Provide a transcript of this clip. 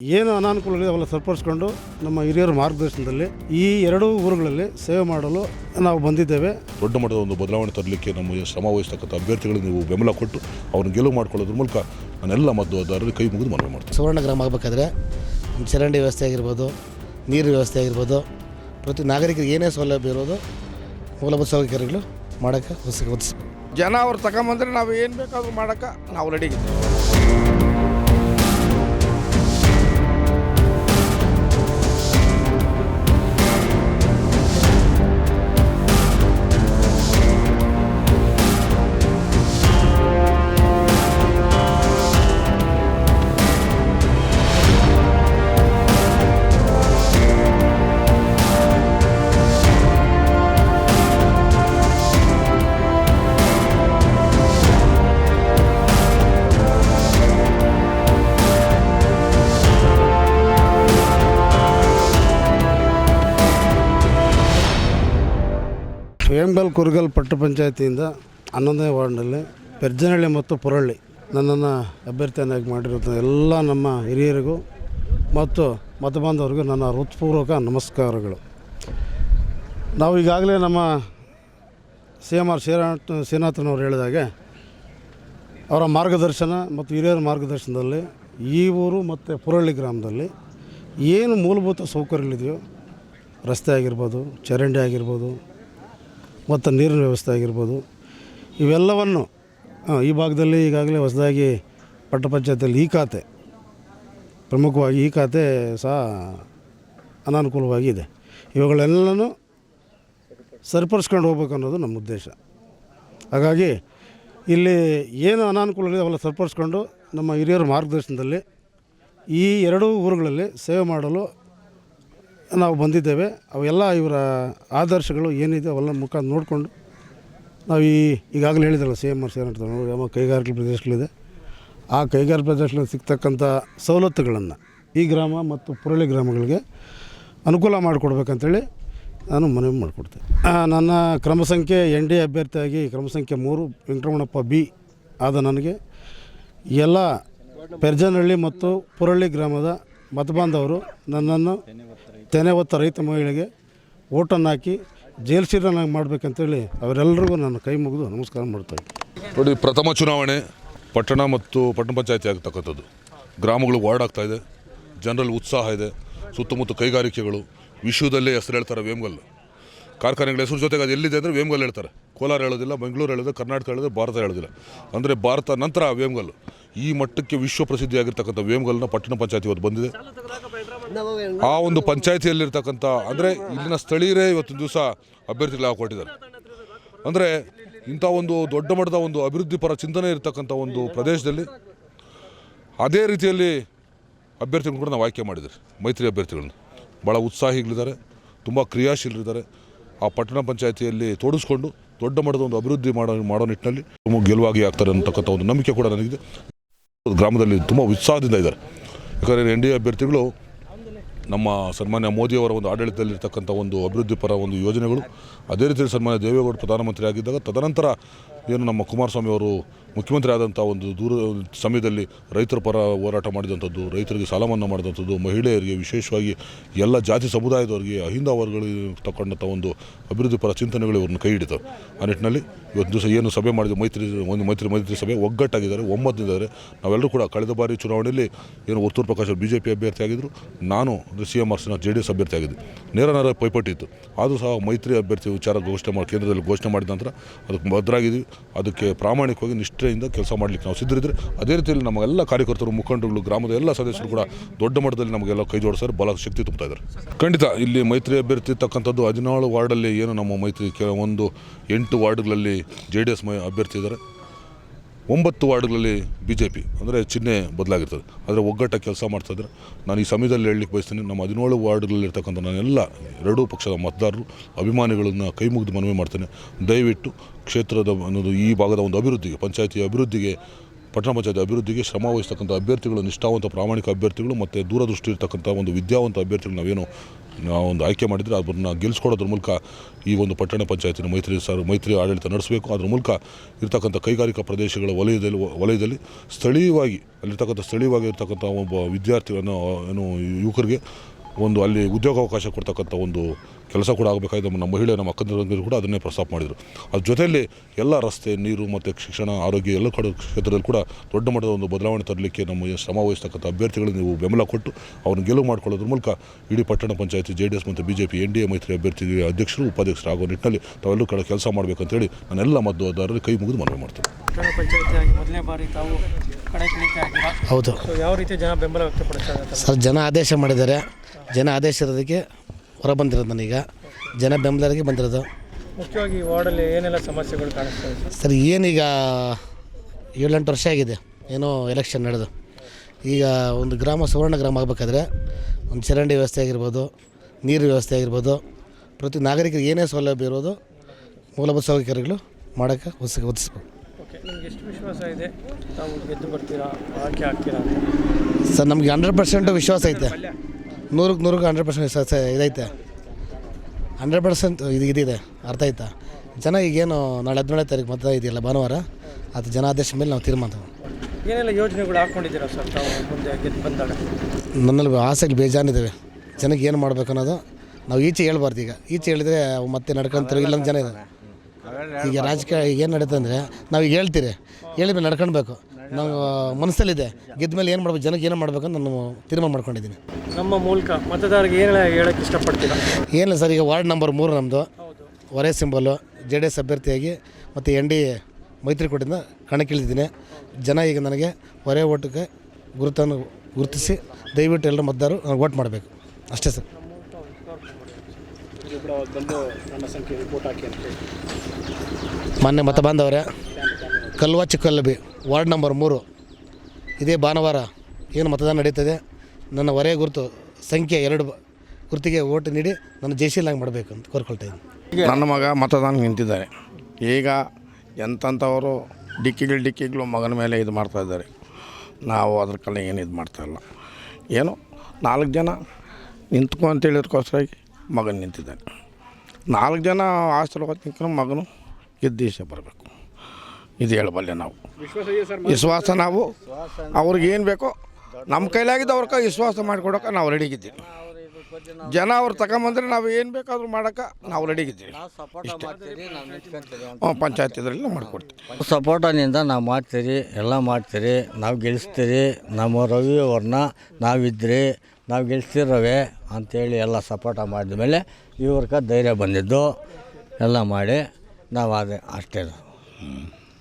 ಏನು ಅನಾನುಕೂಲಗಳಿದೆ ಅವೆಲ್ಲ ಸರಿಪಡಿಸ್ಕೊಂಡು ನಮ್ಮ ಹಿರಿಯರ ಮಾರ್ಗದರ್ಶನದಲ್ಲಿ ಈ ಎರಡೂ ಊರುಗಳಲ್ಲಿ ಸೇವೆ ಮಾಡಲು ನಾವು ಬಂದಿದ್ದೇವೆ. ದೊಡ್ಡ ಮಟ್ಟದ ಒಂದು ಬದಲಾವಣೆ ತರಲಿಕ್ಕೆ ನಮ್ಮ ಶ್ರಮ ವಹಿಸ್ತಕ್ಕಂಥ ಅಭ್ಯರ್ಥಿಗಳಿಗೆ ನೀವು ಬೆಂಬಲ ಕೊಟ್ಟು ಅವ್ರನ್ನ ಗೆಲುವು ಮಾಡ್ಕೊಳ್ಳೋದ್ರ ಮೂಲಕ ನಾನೆಲ್ಲ ಮತದಾರರಿಗೆ ಕೈ ಮುಗಿದು ಮನವಿ ಮಾಡ್ತೀನಿ. ಸುವರ್ಣ ಗ್ರಾಮ ಆಗಬೇಕಾದ್ರೆ ಚರಂಡಿ ವ್ಯವಸ್ಥೆ ಆಗಿರ್ಬೋದು ನೀರು ವ್ಯವಸ್ಥೆ ಆಗಿರ್ಬೋದು ಪ್ರತಿ ನಾಗರಿಕರಿಗೆ ಏನೇ ಸೌಲಭ್ಯ ಇರೋದು ಮೂಲಭೂತ ಸೌಕರ್ಯಗಳು ಮಾಡೋಕ್ಕೆ ಜನ ಅವ್ರು ತಗೊಂಬಂದ್ರೆ ನಾವು ಏನು ಬೇಕಾದರೂ ಮಾಡೋಕ್ಕೆ ನಾವು ರೆಡಿ ವೇಂಬಲ್ ಕುರುಗಲ್ ಪಟ್ಟ ಪಂಚಾಯತಿಯಿಂದ ಹನ್ನೊಂದನೇ ವಾರ್ಡ್ನಲ್ಲಿ ಪೆರ್ಜನಹಳ್ಳಿ ಮತ್ತು ಪುರಳ್ಳಿ ನನ್ನನ್ನು ಅಭ್ಯರ್ಥಿಯನ್ನಾಗಿ ಮಾಡಿರುವಂಥ ಎಲ್ಲ ನಮ್ಮ ಹಿರಿಯರಿಗೂ ಮತ್ತು ಮತಬಾಂಧವರಿಗೂ ನನ್ನ ಹೃತ್ಪೂರ್ವಕ ನಮಸ್ಕಾರಗಳು. ನಾವು ಈಗಾಗಲೇ ನಮ್ಮ ಸಿ ಎಂ ಆರ್ ಶ್ರೀನಾಥ್ ಶ್ರೀನಾಥನವರು ಹೇಳಿದಾಗೆ ಅವರ ಮಾರ್ಗದರ್ಶನ ಮತ್ತು ಹಿರಿಯರ ಮಾರ್ಗದರ್ಶನದಲ್ಲಿ ಈ ಊರು ಮತ್ತು ಪುರಳ್ಳಿ ಗ್ರಾಮದಲ್ಲಿ ಏನು ಮೂಲಭೂತ ಸೌಕರ್ಯಗಳಿದೆಯೋ ರಸ್ತೆ ಆಗಿರ್ಬೋದು ಚರಂಡಿ ಆಗಿರ್ಬೋದು ಮತ್ತು ನೀರಿನ ವ್ಯವಸ್ಥೆ ಆಗಿರ್ಬೋದು. ಇವೆಲ್ಲವನ್ನು ಈ ಭಾಗದಲ್ಲಿ ಈಗಾಗಲೇ ಹೊಸದಾಗಿ ಪಟ್ಟ ಪಂಚಾಯತಿಯಲ್ಲಿ ಈ ಖಾತೆ, ಪ್ರಮುಖವಾಗಿ ಈ ಖಾತೆ ಸಹ ಅನಾನುಕೂಲವಾಗಿದೆ ಇವುಗಳೆಲ್ಲನೂ ಸರಿಪಡಿಸ್ಕೊಂಡು ಹೋಗ್ಬೇಕು ಅನ್ನೋದು ನಮ್ಮ ಉದ್ದೇಶ. ಹಾಗಾಗಿ ಇಲ್ಲಿ ಏನು ಅನಾನುಕೂಲಗಳಿದೆ ಅವೆಲ್ಲ ಸರಿಪಡಿಸ್ಕೊಂಡು ನಮ್ಮ ಹಿರಿಯರ ಮಾರ್ಗದರ್ಶನದಲ್ಲಿ ಈ ಎರಡೂ ಊರುಗಳಲ್ಲಿ ಸೇವೆ ಮಾಡಲು ನಾವು ಬಂದಿದ್ದೇವೆ. ಅವೆಲ್ಲ ಇವರ ಆದರ್ಶಗಳು ಏನಿದೆ ಅವೆಲ್ಲ ಮುಖ ನೋಡಿಕೊಂಡು ನಾವು ಈ ಈಗಾಗಲೇ ಹೇಳಿದ್ರಲ್ಲ ಸಿ ಎಂ ಆರ್ ಸಿ ಯಾವ ಕೈಗಾರಿಕೆ ಪ್ರದೇಶಗಳಿದೆ. ಆ ಕೈಗಾರಿಕೆ ಪ್ರದೇಶಗಳಲ್ಲಿ ಸಿಗ್ತಕ್ಕಂಥ ಸವಲತ್ತುಗಳನ್ನು ಈ ಗ್ರಾಮ ಮತ್ತು ಪುರಳಿ ಗ್ರಾಮಗಳಿಗೆ ಅನುಕೂಲ ಮಾಡಿಕೊಡ್ಬೇಕಂತೇಳಿ ನಾನು ಮನವಿ ಮಾಡಿಕೊಡ್ತೇನೆ. ನನ್ನ ಕ್ರಮ ಸಂಖ್ಯೆ ಎನ್ ಡಿ ಅಭ್ಯರ್ಥಿಯಾಗಿ ಕ್ರಮ ಸಂಖ್ಯೆ ಮೂರು ವೆಂಕಟರಮಣಪ್ಪ ಬಿ ಆದ ನನಗೆ ಎಲ್ಲ ಪೆರ್ಜನಹಳ್ಳಿ ಮತ್ತು ಪುರಳ್ಳಿ ಗ್ರಾಮದ ಮತಬಾಂಧವರು ನನ್ನನ್ನು ತೆನೆ ಹೊತ್ತ ರೈತ ಮಹಿಳೆಗೆ ಓಟನ್ನು ಹಾಕಿ ಜೈಲ್ಶೀರನಾಗಿ ಮಾಡಬೇಕಂತೇಳಿ ಅವರೆಲ್ಲರಿಗೂ ನಾನು ಕೈ ಮುಗಿದು ನಮಸ್ಕಾರ ಮಾಡ್ತಾಯಿದ್ದೆ ನೋಡಿ, ಪ್ರಥಮ ಚುನಾವಣೆ ಪಟ್ಟಣ ಮತ್ತು ಪಟ್ಟಣ ಪಂಚಾಯತಿ ಆಗ್ತಕ್ಕಂಥದ್ದು. ಗ್ರಾಮಗಳು ವಾರ್ಡ್ ಆಗ್ತಾ ಇದೆ, ಜನರಲ್ಲಿ ಉತ್ಸಾಹ ಇದೆ, ಸುತ್ತಮುತ್ತ ಕೈಗಾರಿಕೆಗಳು, ವಿಶ್ವದಲ್ಲೇ ಹೆಸರು ಹೇಳ್ತಾರೆ ವೇಮ್ಗಲ್. ಕಾರ್ಖಾನೆಗಳ ಹೆಸರು ಜೊತೆಗೆ ಅದು ಎಲ್ಲಿದೆ ಅಂದರೆ ವೇಮ್ಗಲ್ ಹೇಳ್ತಾರೆ. ಕೋಲಾರ ಹೇಳೋದಿಲ್ಲ ಬೆಂಗಳೂರು ಹೇಳೋದು ಕರ್ನಾಟಕ ಹೇಳೋದು ಭಾರತ ಹೇಳೋದಿಲ್ಲ. ಅಂದರೆ ಭಾರತ ನಂತರ ವೇಮ್ಗಲ್. ಈ ಮಟ್ಟಕ್ಕೆ ವಿಶ್ವ ಪ್ರಸಿದ್ಧಿಯಾಗಿರ್ತಕ್ಕಂಥ ವೇಮ್ಗಲ್ನ ಪಟ್ಟಣ ಪಂಚಾಯತಿ ಇವತ್ತು ಬಂದಿದೆ. ಆ ಒಂದು ಪಂಚಾಯತಿಯಲ್ಲಿರ್ತಕ್ಕಂಥ ಅಂದರೆ ಇಲ್ಲಿನ ಸ್ಥಳೀಯರೇ ಇವತ್ತಿನ ದಿವಸ ಅಭ್ಯರ್ಥಿಗಳು ಕೊಟ್ಟಿದ್ದಾರೆ ಅಂದರೆ ಇಂಥ ಒಂದು ದೊಡ್ಡ ಮಟ್ಟದ ಒಂದು ಅಭಿವೃದ್ಧಿ ಪರ ಚಿಂತನೆ ಇರತಕ್ಕಂಥ ಒಂದು ಪ್ರದೇಶದಲ್ಲಿ ಅದೇ ರೀತಿಯಲ್ಲಿ ಅಭ್ಯರ್ಥಿಗಳು ಕೂಡ ನಾವು ಆಯ್ಕೆ ಮಾಡಿದ್ದಾರೆ. ಮೈತ್ರಿ ಅಭ್ಯರ್ಥಿಗಳನ್ನ. ಭಾಳ ಉತ್ಸಾಹಿಗಳಿದ್ದಾರೆ ತುಂಬ ಕ್ರಿಯಾಶೀಲರಿದ್ದಾರೆ. ಆ ಪಟ್ಟಣ ಪಂಚಾಯತಿಯಲ್ಲಿ ತೋಡಿಸ್ಕೊಂಡು ದೊಡ್ಡ ಮಟ್ಟದ ಒಂದು ಅಭಿವೃದ್ಧಿ ಮಾಡೋ ಮಾಡೋ ನಿಟ್ಟಿನಲ್ಲಿ ತುಂಬ ಗೆಲುವಾಗಿ ಆಗ್ತಾರೆ ಅಂತಕ್ಕಂಥ ಒಂದು ನಂಬಿಕೆ ಕೂಡ ನನಗಿದೆ. ಗ್ರಾಮದಲ್ಲಿ ತುಂಬ ಉತ್ಸಾಹದಿಂದ ಇದ್ದಾರೆ. ಯಾಕಂದರೆ ಎನ್ ಡಿ ಎ ಅಭ್ಯರ್ಥಿಗಳು ನಮ್ಮ ಸನ್ಮಾನ್ಯ ಮೋದಿಯವರ ಒಂದು ಆಡಳಿತದಲ್ಲಿರ್ತಕ್ಕಂಥ ಒಂದು ಅಭಿವೃದ್ಧಿ ಪರ ಒಂದು ಯೋಜನೆಗಳು, ಅದೇ ರೀತಿಯಲ್ಲಿ ಸನ್ಮಾನ್ಯ ದೇವೇಗೌಡ ಪ್ರಧಾನಮಂತ್ರಿ ಆಗಿದ್ದಾಗ ತದನಂತರ ಏನು ನಮ್ಮ ಕುಮಾರಸ್ವಾಮಿ ಅವರು ಮುಖ್ಯಮಂತ್ರಿ ಆದಂಥ ಒಂದು ದೂರ ಸಮಯದಲ್ಲಿ ರೈತರ ಪರ ಹೋರಾಟ ಮಾಡಿದಂಥದ್ದು, ರೈತರಿಗೆ ಸಾಲ ಮನ್ನಾ ಮಾಡಿದಂಥದ್ದು, ಮಹಿಳೆಯರಿಗೆ ವಿಶೇಷವಾಗಿ ಎಲ್ಲ ಜಾತಿ ಸಮುದಾಯದವರಿಗೆ ಅಹಿಂದ ವರ್ಗಗಳಿಗೆ ತಗೊಂಡಂಥ ಒಂದು ಅಭಿವೃದ್ಧಿ ಪರ ಚಿಂತನೆಗಳು ಇವ್ರನ್ನ ಕೈ ಹಿಡಿತವೆ. ಆ ನಿಟ್ಟಿನಲ್ಲಿ ಇವತ್ತು ದಿವಸ ಏನು ಸಭೆ ಮಾಡಿದ, ಮೈತ್ರಿ, ಒಂದು ಮೈತ್ರಿ ಮೈತ್ರಿ ಸಭೆ ಒಗ್ಗಟ್ಟಾಗಿದ್ದಾರೆ ಒಮ್ಮತದಿದ್ದಾರೆ ನಾವೆಲ್ಲರೂ ಕೂಡ ಕಳೆದ ಬಾರಿ ಚುನಾವಣೆಯಲ್ಲಿ ಏನು Uttur Prakash B J P ಅಭ್ಯರ್ಥಿ ಆಗಿದ್ದರು ನಾನು ಸಿ ಎಂ ಆರ್ಸಿನ ಜೆ ಡಿ ಎಸ್ ಅಭ್ಯರ್ಥಿ ಆಗಿದ್ದೆ. ನೇರ ನೇರ ಪೈಪೋಟಿ ಇತ್ತು. ಆದರೂ ಸಹ ಮೈತ್ರಿ ಅಭ್ಯರ್ಥಿ ವಿಚಾರ ಘೋಷಣೆ ಮಾಡಿ ಕೇಂದ್ರದಲ್ಲಿ ಘೋಷಣೆ ಮಾಡಿದ ನಂತರ ಅದಕ್ಕೆ ಭದ್ರಾಗಿದ್ದೀವಿ. ಅದಕ್ಕೆ ಪ್ರಾಮಾಣಿಕವಾಗಿ ನಿಷ್ಠೆಯಿಂದ ಕೆಲಸ ಮಾಡಲಿಕ್ಕೆ ನಾವು ಸಿದ್ಧರಿದ್ದರೆ ಅದೇ ರೀತಿಯಲ್ಲಿ ನಮ್ಮೆಲ್ಲ ಕಾರ್ಯಕರ್ತರು, ಮುಖಂಡರುಗಳು, ಗ್ರಾಮದ ಎಲ್ಲ ಸದಸ್ಯರು ಕೂಡ ದೊಡ್ಡ ಮಟ್ಟದಲ್ಲಿ ನಮಗೆಲ್ಲ ಕೈ ಜೋಡಿಸೋರು ಬಲ ಶಕ್ತಿ ತುಂಬ್ತಾ ಇದ್ದಾರೆ. ಖಂಡಿತ, ಇಲ್ಲಿ ಮೈತ್ರಿ ಅಭ್ಯರ್ಥಿ ಇರ್ತಕ್ಕಂಥದ್ದು ಹದಿನಾಲ್ಕು ವಾರ್ಡಲ್ಲಿ ಏನು ನಮ್ಮ ಮೈತ್ರಿ ಕೆಲವೊಂದು ಎಂಟು ವಾರ್ಡ್ಗಳಲ್ಲಿ ಜೆ ಡಿ ಎಸ್ ಅಭ್ಯರ್ಥಿ ಇದ್ದಾರೆ. ಒಂಬತ್ತು ವಾರ್ಡ್ಗಳಲ್ಲಿ ಬಿ ಜೆ ಪಿ ಅಂದರೆ ಚಿಹ್ನೆ ಬದಲಾಗಿರ್ತದೆ. ಆದರೆ ಒಗ್ಗಟ್ಟ ಕೆಲಸ ಮಾಡ್ತಾಯಿದ್ರೆ ನಾನು ಈ ಸಮಯದಲ್ಲಿ ಹೇಳಲಿಕ್ಕೆ ಬಯಸ್ತೀನಿ, ನಮ್ಮ ಹದಿನೇಳು ವಾರ್ಡ್ಗಳಲ್ಲಿರ್ತಕ್ಕಂಥ ನಾನೆಲ್ಲ ಎರಡೂ ಪಕ್ಷದ ಮತದಾರರು ಅಭಿಮಾನಿಗಳನ್ನು ಕೈ ಮುಗಿದು ಮನವಿ ಮಾಡ್ತೇನೆ. ದಯವಿಟ್ಟು ಕ್ಷೇತ್ರದ ಅನ್ನೋದು ಈ ಭಾಗದ ಒಂದು ಅಭಿವೃದ್ಧಿಗೆ, ಪಂಚಾಯತಿ ಅಭಿವೃದ್ಧಿಗೆ ಪಟ್ಟಣ ಪಂಚಾಯತ್ ಅಭಿವೃದ್ಧಿಗೆ ಶ್ರಮ ವಹಿಸ್ತಕ್ಕಂಥ ಅಭ್ಯರ್ಥಿಗಳು, ನಿಷ್ಠಾವಂತ ಪ್ರಾಮಾಣಿಕ ಅಭ್ಯರ್ಥಿಗಳು ಮತ್ತು ದೂರದೃಷ್ಟಿ ಇರ್ತಕ್ಕಂಥ ಒಂದು ವಿದ್ಯಾವಂತ ಅಭ್ಯರ್ಥಿಗಳು ನಾವೇನು ಒಂದು ಆಯ್ಕೆ ಮಾಡಿದರೆ ಅದನ್ನು ಗೆಲ್ಲಿಸ್ಕೊಡೋದ್ರ ಮೂಲಕ ಈ ಒಂದು ಪಟ್ಟಣ ಪಂಚಾಯತಿನ ಮೈತ್ರಿ ಸರ್, ಮೈತ್ರಿ ಆಡಳಿತ ನಡೆಸಬೇಕು. ಅದ್ರ ಮೂಲಕ ಇರ್ತಕ್ಕಂಥ ಕೈಗಾರಿಕಾ ಪ್ರದೇಶಗಳ ವಲಯದಲ್ಲಿ ವಲಯದಲ್ಲಿ ಸ್ಥಳೀಯವಾಗಿ, ಅಲ್ಲಿರ್ತಕ್ಕಂಥ ಸ್ಥಳೀಯವಾಗಿ ಇರ್ತಕ್ಕಂಥ ಒಬ್ಬ ವಿದ್ಯಾರ್ಥಿಗಳನ್ನು, ಏನು, ಯುವಕರಿಗೆ ಒಂದು ಅಲ್ಲಿ ಉದ್ಯೋಗಾವಕಾಶ ಕೊಡ್ತಕ್ಕಂಥ ಒಂದು ಕೆಲಸ ಕೂಡ ಆಗಬೇಕಾಗಿದೆ. ನಮ್ಮ ಮಹಿಳೆ ನಮ್ಮ ಅಕ್ಕಂದಿರು ಕೂಡ ಅದನ್ನೇ ಪ್ರಸ್ತಾಪ ಮಾಡಿದರು. ಅದ್ರ ಜೊತೆಯಲ್ಲಿ ಎಲ್ಲ ರಸ್ತೆ ನೀರು ಮತ್ತು ಶಿಕ್ಷಣ ಆರೋಗ್ಯ ಎಲ್ಲ ಕಡೆ ಕ್ಷೇತ್ರದಲ್ಲಿ ಕೂಡ ದೊಡ್ಡ ಮಟ್ಟದ ಒಂದು ಬದಲಾವಣೆ ತರಲಿಕ್ಕೆ ನಮ್ಮ ಶ್ರಮ ವಹಿಸ್ತಕ್ಕಂಥ ಅಭ್ಯರ್ಥಿಗಳು ನೀವು ಬೆಂಬಲ ಕೊಟ್ಟು ಅವ್ರನ್ನ ಗೆಲುವು ಮಾಡ್ಕೊಳ್ಳೋದ್ರ ಮೂಲಕ ಇಡೀ ಪಟ್ಟಣ ಪಂಚಾಯತಿ ಜೆ ಡಿ ಎಸ್ ಮತ್ತು B J P N D A ಮೈತ್ರಿ ಅಭ್ಯರ್ಥಿ ಅಧ್ಯಕ್ಷರು ಉಪಾಧ್ಯಕ್ಷರು ಆಗೋ ನಿಟ್ಟಿನಲ್ಲಿ ತಾವೆಲ್ಲರೂ ಕಡೆ ಕೆಲಸ ಮಾಡಬೇಕಂತೇಳಿ ನಾನೆಲ್ಲ ಮತದಾರರಿಗೆ ಕೈ ಮುಗಿದು ಮನವಿ ಮಾಡ್ತೇನೆ. ಪಟ್ಟಣ ಪಂಚಾಯತಿಯಾಗಿ ಮೊದಲನೇ ಬಾರಿ ತಾವು ಕಣಕ್ಕಿಳಿತಾ ಇದ್ದೀರಾ ಹೌದು. ಯಾವ ರೀತಿ ಜನ ಬೆಂಬಲ ವ್ಯಕ್ತಪಡಿಸ್ತಾರೆ ಇದ್ದಾರೆ? ಸರ್ ಜನ ಆದೇಶ ಮಾಡಿದ್ದಾರೆ. ಜನ ಆದೇಶ ಇರೋದಕ್ಕೆ ಹೊರ ಬಂದಿರೋದು ನನಗೀಗ. ಜನ ಬೆಂಬಲರಿಗೆ ಬಂದಿರೋದು. ಮುಖ್ಯವಾಗಿ ವಾರ್ಡಲ್ಲಿ ಏನೆಲ್ಲ ಸಮಸ್ಯೆಗಳು ಕಾಣಿಸ್ತಾ ಇದೆ? ಸರ್ ಏನೀಗ ಏಳೆಂಟು ವರ್ಷ ಆಗಿದೆ. ಏನೋ ಎಲೆಕ್ಷನ್ ನಡೆದು. ಈಗ ಒಂದು ಗ್ರಾಮ ಸುವರ್ಣ ಗ್ರಾಮ ಆಗಬೇಕಾದ್ರೆ ಒಂದು ಚರಂಡಿ ವ್ಯವಸ್ಥೆ ಆಗಿರ್ಬೋದು ನೀರು ವ್ಯವಸ್ಥೆ ಆಗಿರ್ಬೋದು ಪ್ರತಿ ನಾಗರಿಕರಿಗೆ ಏನೇ ಸೌಲಭ್ಯ ಇರೋದು ಮೂಲಭೂತ ಸೌಕರ್ಯಗಳು ಮಾಡೋಕ್ಕೆ ಹೊಸ ಓಕೆ ನಿಮ್ಗೆ ಎಷ್ಟು ವಿಶ್ವಾಸ ಇದೆ? ತಾವು ಗೆದ್ದು ಬರ್ತೀರಾ ಆಯ್ಕೆ ಆಗ್ತೀರಾ ಅಂತ? ಸರ್ ನಮಗೆ ಹಂಡ್ರೆಡ್ ಪರ್ಸೆಂಟ್ ವಿಶ್ವಾಸ ಐತೆ. ನೂರಕ್ಕೆ ನೂರಕ್ಕೆ ಹಂಡ್ರೆಡ್ ಪರ್ಸೆಂಟ್ ಇದೈತೆ. ಹಂಡ್ರೆಡ್ ಪರ್ಸೆಂಟ್ ಇದು ಇದಿದೆ ಅರ್ಥ ಆಯ್ತಾ? ಜನ ಈಗೇನು ನಾಳೆ ಹದಿನೇಳನೇ ತಾರೀಕು ಮತ ಇದೆಯಲ್ಲ ಭಾನುವಾರ? ಅದು ಜನಾದೇಶ ಮೇಲೆ ನಾವು ತೀರ್ಮಾನ ಏನೆಲ್ಲ ಯೋಜನೆಗಳು ಹಾಕ್ಕೊಂಡಿದ್ದೀರಾ ಸರ್ ತಾವು ಮುಂದೆ ಗೆದ್ದು ಬಂದಾಗ? ನನ್ನಲ್ಲಿ ಆಸೆಗಳು ಬೇಜಾನಿದ್ದಾವೆ ಜನಕ್ಕೆ ಏನು ಮಾಡ್ಬೇಕು ಅನ್ನೋದು ನಾವು ಈಚೆ ಹೇಳ್ಬಾರ್ದು ಈಗ. ಈಚೆ ಹೇಳಿದ್ರೆ ಮತ್ತೆ ನಡ್ಕೊಂತಾರೆ ಇಲ್ಲೊಂದು ಜನ ಇದೆ ಈಗ ರಾಜಕೀಯ ಈಗ ಏನು ನಡೀತಂದರೆ ಅಂದರೆ ನಾವು ಈಗ ಹೇಳ್ತೀರಿ. ಹೇಳಿದ್ರೆ ನಡ್ಕೊಳ್ಬೇಕು. ನಾವು ಮನಸ್ಸಲ್ಲಿದೆ. ಗೆದ್ದ ಮೇಲೆ ಏನು ಮಾಡ್ಬೇಕು ಜನಕ್ಕೆ ಏನು ಮಾಡ್ಬೇಕಂತ ನಾನು ತೀರ್ಮಾನ ಮಾಡ್ಕೊಂಡಿದ್ದೀನಿ. ನಮ್ಮ ಮೂಲಕ ಮತದಾರರಿಗೆ ಏನು ಹೇಳಕ್ಕೆ ಇಷ್ಟಪಡ್ತೀರಾ? ಏನಿಲ್ಲ ಸರ್ ಈಗ ವಾರ್ಡ್ ನಂಬರ್ ಮೂರು ನಮ್ಮದು ಹೊರೆ ಸಿಂಬಲು ಜೆ ಡಿ ಎಸ್ ಅಭ್ಯರ್ಥಿಯಾಗಿ ಮತ್ತು ಎನ್ ಡಿ ಮೈತ್ರಿಕೂಟದಿಂದ ಕಣಕ್ಕಿಳಿದಿದ್ದೀನಿ. ಜನ ಈಗ ನನಗೆ ಹೊರೆ ಓಟಕ್ಕೆ ಗುರುತನ್ನು ಗುರುತಿಸಿ ದಯವಿಟ್ಟು ಎಲ್ಲರೂ ಮತದಾರರು ನನಗೆ ಓಟ್ ಮಾಡಬೇಕು. ಅಷ್ಟೇ ಸರ್. ಮಾನ್ಯ ಮತ ಬಾಂಧವರೇ ಕಲ್ವಾ ಚಿಕ್ಕಲ್ಲಬಿ ವಾರ್ಡ್ ನಂಬರ್ ಮೂರು. ಇದೇ ಭಾನುವಾರ ಏನು ಮತದಾನ ನಡೀತದೆ? ನನ್ನ ಹೊರೆ ಗುರುತು ಸಂಖ್ಯೆ ಎರಡು ಗುರುತಿಗೆ ಓಟು ನೀಡಿ ನನ್ನ ಜಯಶೀಲಾಗಿ ಮಾಡಬೇಕು ಅಂತ ಕೋರ್ಕೊಳ್ತಾ ಇದ್ದೀನಿ. ನನ್ನ ಮಗ ಮತದಾನ ನಿಂತಿದ್ದಾರೆ. ಈಗ ಎಂಥವರು ಡಿಕ್ಕಿಗಳು ಡಿಕ್ಕಿಗಳು ಮಗನ ಮೇಲೆ ಇದು ಮಾಡ್ತಾ ಇದ್ದಾರೆ. ನಾವು ಅದ್ರ ಕಲ್ಲ ಏನು ಇದು ಮಾಡ್ತಾ ಇಲ್ಲ. ಏನು ನಾಲ್ಕು ಜನ ನಿಂತ್ಕೊ ಅಂತ ಹೇಳಿದಕ್ಕೋಸ್ಕರಾಗಿ ಮಗನ ನಿಂತಿದ್ದಾನೆ ನಾಲ್ಕು ಜನ ಆಸ್ತಿ ನಿಂತ್ಕೊಂಡು ಮಗನು ಗೆದ್ದೇಶ ಬರಬೇಕು. ಇದು ಹೇಳಬಲ್ಲೆ ನಾವು. ವಿಶ್ವಾಸ ನಾವು. ಅವ್ರಿಗೇನು ಬೇಕೋ ನಮ್ಮ ಕೈಲಾಗಿದ್ದು ಅವ್ರ ಕೈ ವಿಶ್ವಾಸ ಮಾಡಿಕೊಡೋಕೆ ನಾವು ರೆಡಿಗಿದ್ದೀವಿ ಜನ ಅವ್ರು ತಗೊಂಬಂದ್ರೆ ನಾವು ಏನು ಬೇಕಾದ್ರೂ ಮಾಡೋಕೆ ನಾವು ರೆಡಿಗಿದ್ದೀವಿ ಹ್ಞೂ ಪಂಚಾಯತ್ ಇದರಲ್ಲಿ ಮಾಡಿಕೊಡ್ತೀವಿ. ಸಪೋರ್ಟನಿಂದ ನಾವು ಮಾಡ್ತೀರಿ ಎಲ್ಲ ಮಾಡ್ತೀರಿ ನಾವು ಗೆಲ್ಲಿಸ್ತೀರಿ ನಮ್ಮ ರವಿ ಅವ್ರನ್ನ ನಾವಿದ್ರಿ ನಾವು ಗೆಲ್ಸ್ತಿರವೆ ಅಂಥೇಳಿ ಎಲ್ಲ ಸಪೋರ್ಟ ಮಾಡಿದ ಮೇಲೆ ಇವ್ರಿಗೆ ಧೈರ್ಯ ಬಂದಿದ್ದು ಎಲ್ಲ ಮಾಡಿ ನಾವು ಅದೇ ಅಷ್ಟೇ.